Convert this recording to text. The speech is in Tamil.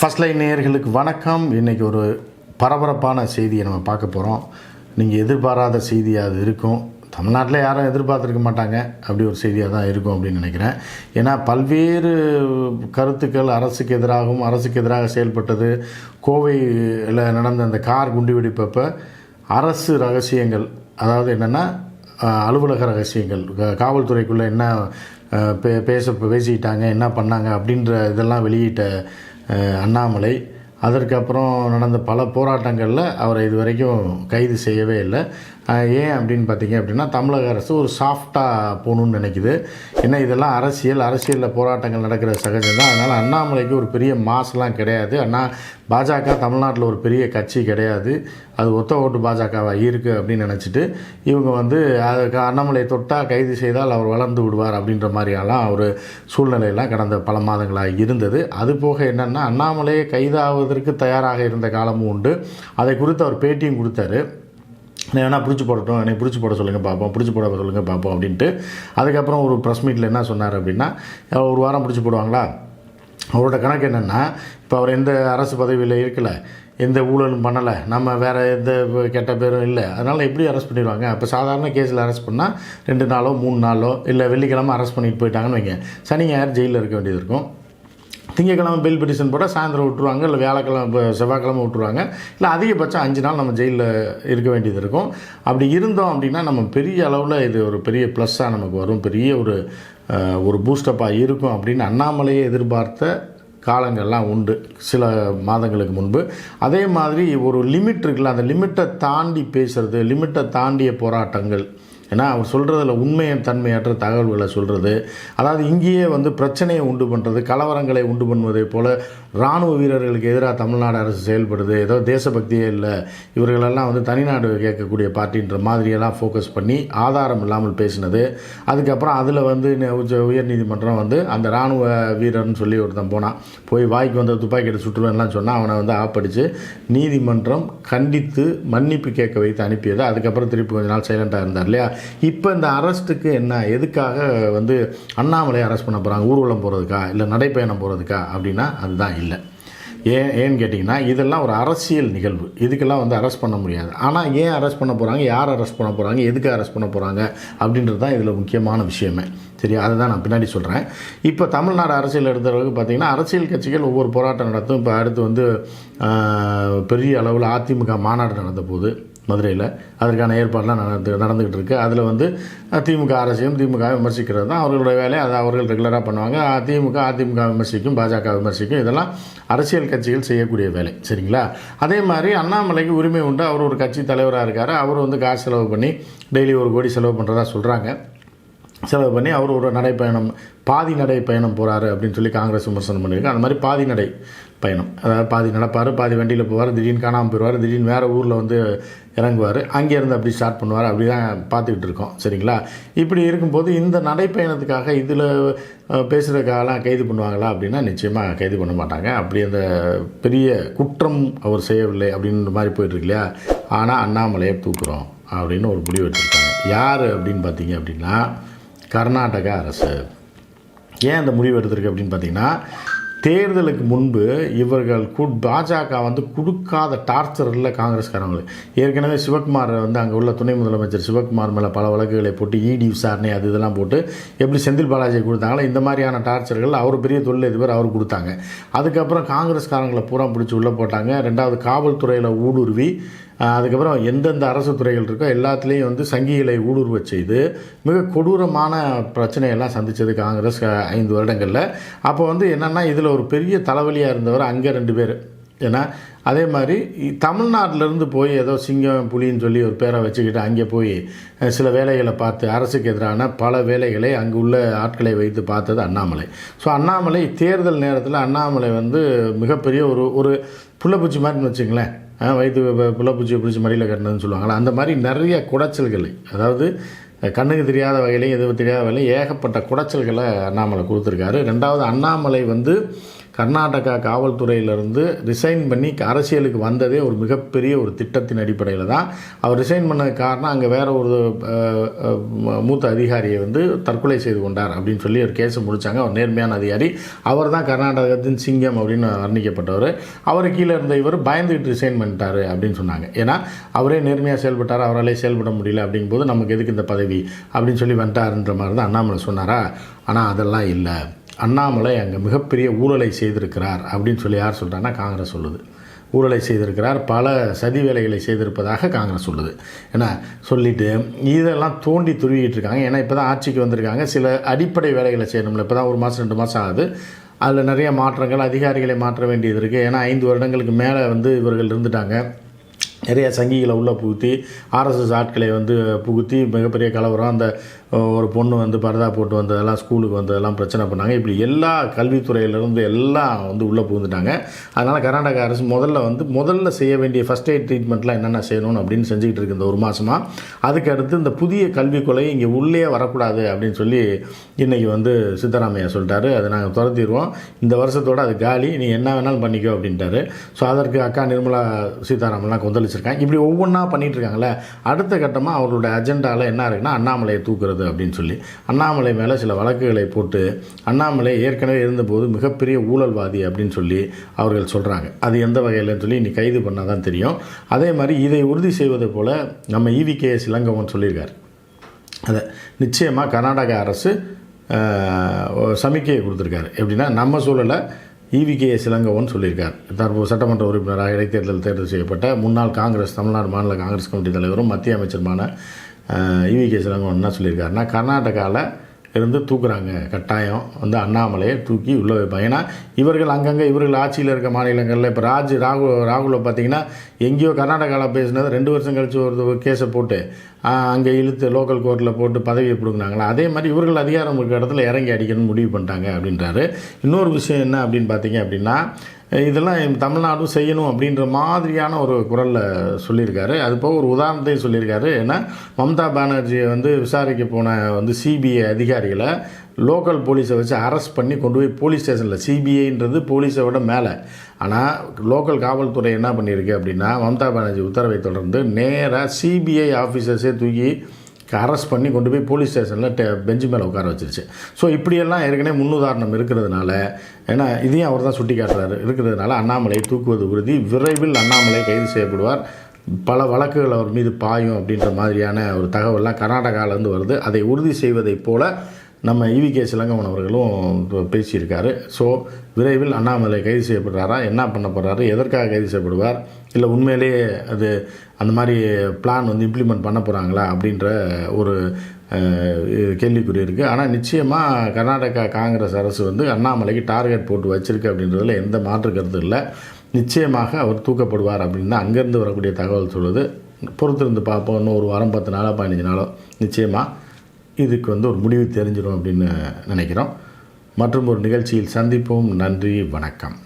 ஃபர்ஸ்ட் லைன் நேயர்களுக்கு வணக்கம். இன்றைக்கி ஒரு பரபரப்பான செய்தியை நம்ம பார்க்க போகிறோம் நீங்கள் எதிர்பாராத செய்தியாக அது இருக்கும். தமிழ்நாட்டில் யாரும் எதிர்பார்த்துருக்க மாட்டாங்க. அப்படி ஒரு செய்தியாக தான் இருக்கும் அப்படின்னு நினைக்கிறேன். ஏன்னா பல்வேறு கருத்துக்கள் அரசுக்கு எதிராகவும் அரசுக்கு எதிராக செயல்பட்டது. கோவையில் நடந்த அந்த கார் குண்டுவெடிப்பப்போ அரசு ரகசியங்கள் அதாவது என்னென்னா அலுவலக ரகசியங்கள் காவல்துறைக்குள்ளே என்ன பே பேச பேசிக்கிட்டாங்க என்ன பண்ணாங்க அப்படின்ற இதெல்லாம் வெளியிட்ட அண்ணாமலை. அதற்கப்புறம் நடந்த பல போராட்டங்களில் அவரை இது வரைக்கும் கைது செய்யவே இல்லை. ஏன் அப்படின்னு பார்த்தீங்க அப்படின்னா தமிழக அரசு ஒரு சாஃப்டாக போகணுன்னு நினைக்குது. ஏன்னா இதெல்லாம் அரசியல் அரசியலில் போராட்டங்கள் நடக்கிற சகஜம் தான். அதனால் அண்ணாமலைக்கு ஒரு பெரிய மாஸ்லாம் கிடையாது. அண்ணா பாஜக தமிழ்நாட்டில் ஒரு பெரிய கட்சி கிடையாது. அது ஒத்த ஓட்டு பாஜகவாக இருக்குது அப்படின்னு நினச்சிட்டு இவங்க வந்து அதுக்கு அண்ணாமலை தொட்டால் கைது செய்தால் அவர் வளர்ந்து விடுவார் அப்படின்ற மாதிரியெல்லாம் ஒரு சூழ்நிலையெல்லாம் கடந்த பல மாதங்களாக இருந்தது. அது போக என்னென்னா அண்ணாமலையை கைதாவதற்கு தயாராக இருந்த காலமும் உண்டு. அதை குறித்து அவர் பேட்டியும் கொடுத்தாரு. நான் வேணால் பிடிச்சி போடட்டும் என்னை பிடிச்சி போட சொல்லுங்கள் பார்ப்போம் பிடிச்சி போட சொல்லுங்கள் பார்ப்போம் அப்படின்ட்டு. அதுக்கப்புறம் ஒரு ப்ரெஸ் மீட்டில் என்ன சொன்னார் அப்படின்னா ஒரு வாரம் பிடிச்சி போடுவாங்களா? அவரோட கணக்கு என்னென்னா இப்போ அவர் எந்த அரசு பதவியில் இருக்கலை எந்த ஊழலும் பண்ணலை நம்ம வேறு எந்த கெட்ட பேரும் இல்லை. அதனால் எப்படி அரெஸ்ட் பண்ணிடுவாங்க? இப்போ சாதாரண கேஸில் அரெஸ்ட் பண்ணால் ரெண்டு நாளோ மூணு நாளோ இல்லை வெள்ளிக்கிழமை அரெஸ்ட் பண்ணிட்டு போயிட்டாங்கன்னு வைங்க. சனி ஞாயிறு ஜெயிலில் இருக்க வேண்டியது இருக்கும். திங்கக்கிழமை பெயில் பெட்டிஷன் போட்டால் சாயந்தரம் விட்டுருவாங்க இல்லை வியாழக்கிழமை இப்போ செவ்வாய்க்கிழமை விட்டுருவாங்க. இல்லை அதிகபட்சம் அஞ்சு நாள் நம்ம ஜெயிலில் இருக்க வேண்டியது இருக்கும். அப்படி இருந்தோம் அப்படின்னா நம்ம பெரிய அளவில் இது ஒரு பெரிய ப்ளஸ்ஸாக நமக்கு வரும். பெரிய ஒரு ஒரு பூஸ்டப்பாக இருக்கும் அப்படின்னு அண்ணாமலையே எதிர்பார்த்த காலங்கள்லாம் உண்டு சில மாதங்களுக்கு முன்பு. அதே மாதிரி ஒரு லிமிட் இருக்குல்ல அந்த லிமிட்டை தாண்டி பேசுகிறது லிமிட்டை தாண்டிய போராட்டங்கள் ஏன்னா அவர் சொல்கிறதுல உண்மையின் தன்மையற்ற தகவல்களை சொல்கிறது அதாவது இங்கேயே வந்து பிரச்சனையை உண்டு பண்ணுறது கலவரங்களை உண்டு பண்ணுவதை போல் இராணுவ வீரர்களுக்கு எதிராக தமிழ்நாடு அரசு செயல்படுது. ஏதோ தேசபக்தியே இல்லை. இவர்களெல்லாம் வந்து தனிநாடு கேட்கக்கூடிய பார்ட்டின்ற மாதிரியெல்லாம் ஃபோக்கஸ் பண்ணி ஆதாரம் இல்லாமல் பேசினது. அதுக்கப்புறம் அதில் வந்து உச்ச உயர்நீதிமன்றம் வந்து அந்த இராணுவ வீரர்னு சொல்லி ஒருத்தன் போனான். போய் வாய்க்கு வந்த துப்பாக்கி எடுத்து சுற்றுவேன்லாம் சொன்னால் அவனை வந்து ஆப்படித்து நீதிமன்றம் கண்டித்து மன்னிப்பு கேட்க வைத்து அனுப்பியது. அதுக்கப்புறம் திருப்பி கொஞ்ச நாள் சைலண்ட்டாக இருந்தார் இல்லையா? இப்போ இந்த அரெஸ்ட்டுக்கு என்ன? எதுக்காக வந்து அண்ணாமலை அரெஸ்ட் பண்ண போகிறாங்க ஊர்வலம் போகிறதுக்கா இல்லை நடைப்பயணம் போகிறதுக்கா அப்படின்னா அதுதான் இல்லை. ஏன் ஏன்னு கேட்டிங்கன்னா இதெல்லாம் ஒரு அரசியல் நிகழ்வு. இதுக்கெல்லாம் வந்து அரெஸ்ட் பண்ண முடியாது. ஆனால் ஏன் அரெஸ்ட் பண்ண போகிறாங்க யார் அரெஸ்ட் பண்ண போகிறாங்க எதுக்கு அரெஸ்ட் பண்ண போகிறாங்க அப்படின்றது தான் இதில் முக்கியமான விஷயமே. சரியா அதை தான் நான் பின்னாடி சொல்கிறேன் இப்போ தமிழ்நாடு அரசியல் எடுத்த அளவுக்கு பார்த்திங்கன்னா அரசியல் கட்சிகள் ஒவ்வொரு போராட்டம் நடத்தும். இப்போ அடுத்து வந்து பெரிய அளவில் அதிமுக மாநாடு நடந்த போது மதுரையில். அதற்கான ஏற்பாடுலாம் நடந்து நடந்துக்கிட்டு இருக்குது அதில் வந்து திமுக அரசையும் திமுக விமர்சிக்கிறது தான் அவர்களுடைய வேலையை அதை அவர்கள் ரெகுலராக பண்ணுவாங்க. திமுக அதிமுக விமர்சிக்கும் பாஜக விமர்சிக்கும். இதெல்லாம் அரசியல் கட்சிகள் செய்யக்கூடிய வேலை. சரிங்களா? அதே மாதிரி அண்ணாமலைக்கு உரிமை உண்டு. அவர் ஒரு கட்சி தலைவராக இருக்கார். அவர் வந்து காசு செலவு பண்ணி டெய்லி ஒரு கோடி செலவு பண்ணுறதா சொல்கிறாங்க செலவு பண்ணி அவர் ஒரு நடைப்பயணம் பாதி நடை பயணம் போகிறாரு அப்படின்னு சொல்லி காங்கிரஸ் விமர்சனம் பண்ணியிருக்கு. அந்த மாதிரி பாதி நடை பயணம். அதாவது பாதி நடப்பார் பாதி வண்டியில் போவார் திடீர்னு காணாமல் போயிடுவார் திடீர்னு வேறு ஊரில் வந்து இறங்குவார் அங்கேருந்து அப்படி ஸ்டார்ட் பண்ணுவார் அப்படி தான் பார்த்துக்கிட்டு இருக்கோம். சரிங்களா? இப்படி இருக்கும்போது இந்த நடைப்பயணத்துக்காக இதில் பேசுகிறதுக்காகலாம் கைது பண்ணுவாங்களா அப்படின்னா நிச்சயமாக கைது பண்ண மாட்டாங்க. அப்படி அந்த பெரிய குற்றம் அவர் செய்யவில்லை அப்படின்ற மாதிரி போயிட்டுருக்கு இல்லையா? ஆனால் அண்ணாமலையை தூக்குறோம் அப்படின்னு ஒரு முடிவு வச்சுருக்காங்க யார் அப்படின்னு பார்த்தீங்க அப்படின்னா கர்நாடக அரசு. ஏன் அந்த முடிவு எடுத்திருக்கு அப்படின்னு பார்த்தீங்கன்னா தேர்தலுக்கு முன்பு இவர்கள் கு பாஜக வந்து கொடுக்காத டார்ச்சர் இல்லை காங்கிரஸ்காரங்களுக்கு ஏற்கனவே சிவகுமார் வந்து அங்கே உள்ள துணை முதலமைச்சர் சிவகுமார் மேலே பல வழக்குகளை போட்டு இடி விசாரணை அது இதெல்லாம் போட்டு எப்படி செந்தில் பாலாஜி கொடுத்தாங்களோ இந்த மாதிரியான டார்ச்சர்கள் அவர் பெரிய தொழிலதிபர் அவர் கொடுத்தாங்க. அதுக்கப்புறம் காங்கிரஸ்காரங்களை பூரா பிடிச்சி உள்ளே போட்டாங்க. ரெண்டாவது காவல்துறையில் ஊடுருவி அதுக்கப்புறம் எந்தெந்த அரசு துறைகள் இருக்கோ எல்லாத்துலேயும் வந்து சங்கிகளை ஊடுருவ செய்து மிக கொடூரமான பிரச்சனையெல்லாம் சந்தித்தது காங்கிரஸ் ஐந்து வருடங்களில். அப்போ வந்து என்னென்னா இதில் ஒரு பெரிய தலைவலியாக இருந்தவர் அங்கே ரெண்டு பேர். ஏன்னா அதே மாதிரி தமிழ்நாட்டிலேருந்து போய் ஏதோ சிங்கம் புலின்னு சொல்லி ஒரு பேரை வச்சுக்கிட்டு அங்கே போய் சில வேலைகளை பார்த்து அரசுக்கு எதிரான பல வேலைகளை அங்கே உள்ள ஆட்களை வைத்து பார்த்தது அண்ணாமலை. ஸோ அண்ணாமலை தேர்தல் நேரத்தில் அண்ணாமலை வந்து மிகப்பெரிய ஒரு ஒரு புள்ளப்பூச்சி மாதிரின்னு வச்சுங்களேன். வயிற்று பிள்ளை பூச்சியை பிடிச்சி மடியில் கட்டினதுன்னு சொல்லுவாங்களா அந்த மாதிரி நிறைய குடைச்சல்களை அதாவது கண்ணுக்கு தெரியாத வகையிலையும் எதுவும் தெரியாத வகையிலையும் ஏகப்பட்ட குடைச்சல்களை அண்ணாமலை கொடுத்துருக்காரு. ரெண்டாவது அண்ணாமலை வந்து கர்நாடகா காவல்துறையிலிருந்து ரிசைன் பண்ணி அரசியலுக்கு வந்ததே ஒரு மிகப்பெரிய ஒரு திட்டத்தின் அடிப்படையில் தான். அவர் ரிசைன் பண்ண காரணம் அங்கே வேற ஒரு மூத்த அதிகாரியை வந்து தற்கொலை செய்து கொண்டார் அப்படின்னு சொல்லி ஒரு கேஸை முடித்தாங்க அவர் நேர்மையான அதிகாரி. அவர் தான் கர்நாடகத்தின் சிங்கம் அப்படின்னு வர்ணிக்கப்பட்டவர். அவர் கீழே இருந்த இவர் பயந்துகிட்டு ரிசைன் பண்ணிட்டாரு அப்படின்னு சொன்னாங்க. ஏன்னா அவரே நேர்மையாக செயல்பட்டார்? அவராலே செயல்பட முடியல அப்படிங்கும்போது நமக்கு எதுக்கு இந்த பதவி? அப்படின்னு சொல்லி வந்துட்டாருன்ற மாதிரி தான் அண்ணாமலை சொன்னாரா? ஆனால் அதெல்லாம் இல்லை. அண்ணாமலை அங்கே மிகப்பெரிய ஊழலை செய்திருக்கிறார் அப்படின்னு சொல்லி யார் சொல்கிறாங்கன்னா காங்கிரஸ் சொல்லுது. ஊழலை செய்திருக்கிறார். பல சதி வேலைகளை செய்திருப்பதாக காங்கிரஸ் சொல்லுது. ஏன்னா சொல்லிவிட்டு இதெல்லாம் தோண்டி துருவிக்கிட்டு இருக்காங்க. ஏன்னா இப்போ தான் ஆட்சிக்கு வந்திருக்காங்க. சில அடிப்படை வேலைகளை செய்யணும்ல. இப்போ தான் ஒரு மாதம் ரெண்டு மாதம் ஆகுது. அதில் நிறைய மாற்றங்கள் அதிகாரிகளை மாற்ற வேண்டியது இருக்குது ஏன்னா ஐந்து வருடங்களுக்கு மேலே வந்து இவர்கள் இருந்துட்டாங்க. நிறைய சங்கிகளை உள்ளே புகுத்தி ஆர்எஸ்எஸ் ஆட்களை வந்து புகுத்தி மிகப்பெரிய கலவரம். அந்த ஒரு பொண்ணு வந்து பரதா போட்டு வந்ததெல்லாம் ஸ்கூலுக்கு வந்ததெல்லாம் பிரச்சனை பண்ணாங்க. இப்படி எல்லா கல்வித்துறையிலேருந்து எல்லாம் வந்து உள்ளே புகுந்துட்டாங்க. அதனால் கர்நாடக அரசு முதல்ல வந்து முதல்ல செய்ய வேண்டிய ஃபஸ்ட் எய்ட் ட்ரீட்மெண்ட்லாம் என்னென்ன செய்யணும் அப்படின்னு செஞ்சுக்கிட்டு இருக்கு இந்த ஒரு மாதமாக அதுக்கு அடுத்து இந்த புதிய கல்விக் கொலை இங்கே உள்ளே வரக்கூடாது அப்படின்னு சொல்லி இன்றைக்கி வந்து சித்தராமையா சொல்லிட்டாரு. அதை நாங்கள் துரத்திடுவோம். இந்த வருஷத்தோடு அது காலி. நீ என்ன வேணாலும் பண்ணிக்கோ அப்படின்ட்டாரு. ஸோ அதற்கு அக்கா நிர்மலா சீதாராமன்லாம் கொந்தளிச்சிருக்காங்க. இப்படி ஒவ்வொன்றா பண்ணிகிட்ருக்காங்களே அடுத்த கட்டமாக அவர்களோட அஜெண்டாவில் என்ன இருக்குன்னா அண்ணாமலையை தூக்குறது. அப்படின்னு சொல்லி அண்ணாமலை மேலே சில வழக்குகளை போட்டு அண்ணாமலை ஏற்கனவே இருந்தபோது மிகப்பெரிய ஊழல்வாதி அப்படின்னு சொல்லி அவர்கள் சொல்கிறாங்க அது எந்த வகையிலன்னு சொல்லி இன்னைக்கு கைது பண்ணால் தான் தெரியும். அதே மாதிரி இதை உறுதி செய்வது போல் நம்ம ஈவிகே இளங்கவன் சொல்லியிருக்கார். அதை நிச்சயமாக கர்நாடக அரசு சமிக்கையை கொடுத்துருக்காரு. எப்படின்னா நம்ம சூழலை ஈவிகே சிலங்கவன் சொல்லியிருக்கார். தற்போது சட்டமன்ற உறுப்பினராக இடைத்தேர்தல் தேர்வு செய்யப்பட்ட முன்னாள் காங்கிரஸ் தமிழ்நாடு மாநில காங்கிரஸ் கமிட்டி தலைவரும் மத்திய அமைச்சருமான ஈவிகே சிலங்கவன் என்ன சொல்லியிருக்காருன்னா கர்நாடகாவில் இருந்து தூக்குறாங்க. கட்டாயம் வந்து அண்ணாமலையை தூக்கி உள்ளே வைப்பாங்க. ஏன்னா இவர்கள் அங்கங்கே இவர்கள் ஆட்சியில் இருக்க மாநிலங்களில் இப்போ ராஜ் ராகு ராகுலை பார்த்தீங்கன்னா எங்கேயோ கர்நாடகாவில் பேசினது ரெண்டு வருஷம் கழிச்சு ஒரு கேஸை போட்டு அங்கே இழுத்து லோக்கல் கோர்ட்டில் போட்டு பதவியை பிடுங்கினாங்களா? அதே மாதிரி இவர்கள் அதிகாரம் இருக்க இடத்துல இறங்கி அடிக்கணும்னு முடிவு பண்ணிட்டாங்க அப்படின்றாரு. இன்னொரு விஷயம் என்ன அப்படின்னு பார்த்தீங்க அப்படின்னா இதெல்லாம் தமிழ்நாடும் செய்யணும் அப்படின்ற மாதிரியான ஒரு குரலில் சொல்லியிருக்காரு. அது போக ஒரு உதாரணத்தையும் சொல்லியிருக்காரு. ஏன்னா மம்தா பானர்ஜியை வந்து விசாரிக்க போன வந்து சிபிஐ அதிகாரிகளை லோக்கல் போலீஸை வச்சு அரெஸ்ட் பண்ணி கொண்டு போய் போலீஸ் ஸ்டேஷனில் சிபிஐன்றது போலீஸை விட மேலே. ஆனால் லோக்கல் காவல்துறை என்ன பண்ணியிருக்கு அப்படின்னா மம்தா பானர்ஜி உத்தரவை தொடர்ந்து நேராக சிபிஐ ஆஃபீஸர்ஸே தூக்கி அரெஸ்ட் பண்ணி கொண்டு போய் போலீஸ் ஸ்டேஷனில் டெ பெஞ்சு மேலே உட்கார வச்சிருச்சு. ஸோ இப்படியெல்லாம் ஏற்கனவே முன்னுதாரணம் இருக்கிறதுனால ஏன்னா இதையும் அவர் தான் சுட்டி காட்டுறாரு இருக்கிறதுனால அண்ணாமலை தூக்குவது உறுதி. விரைவில் அண்ணாமலை கைது செய்யப்படுவார். பல வழக்குகள் அவர் மீது பாயும் அப்படின்ற மாதிரியான ஒரு தகவல்லாம் கர்நாடகாவிலேருந்து வருது. அதை உறுதி செய்வதைப் போல நம்ம இவி கே சிலங்கவன் அவர்களும் பேசியிருக்காரு. ஸோ விரைவில் அண்ணாமலை கைது செய்யப்படுறாரா? என்ன பண்ண போகிறாரு எதற்காக கைது செய்யப்படுவார்? இல்லை உண்மையிலேயே அது அந்த மாதிரி பிளான் வந்து இம்ப்ளிமெண்ட் பண்ண போகிறாங்களா அப்படின்ற ஒரு கேள்விக்குறி இருக்குது ஆனால் நிச்சயமாக கர்நாடகா காங்கிரஸ் அரசு வந்து அண்ணாமலைக்கு டார்கெட் போட்டு வச்சுருக்கு அப்படின்றதுல எந்த மாற்று கருத்து இல்லை. நிச்சயமாக அவர் தூக்கப்படுவார் அப்படின்னு தான் அங்கேருந்து வரக்கூடிய தகவல் சொல்லுது. பொறுத்திருந்து பார்ப்போம். இன்னும் ஒரு வாரம் பத்து நாளோ பதினஞ்சு நாளோ. நிச்சயமாக இதுக்கு வந்து ஒரு முடிவு தெரிஞ்சிடும் அப்படின்னு நினைக்கிறோம். மற்றும் ஒரு நிகழ்ச்சியில் சந்திப்போம். நன்றி வணக்கம்.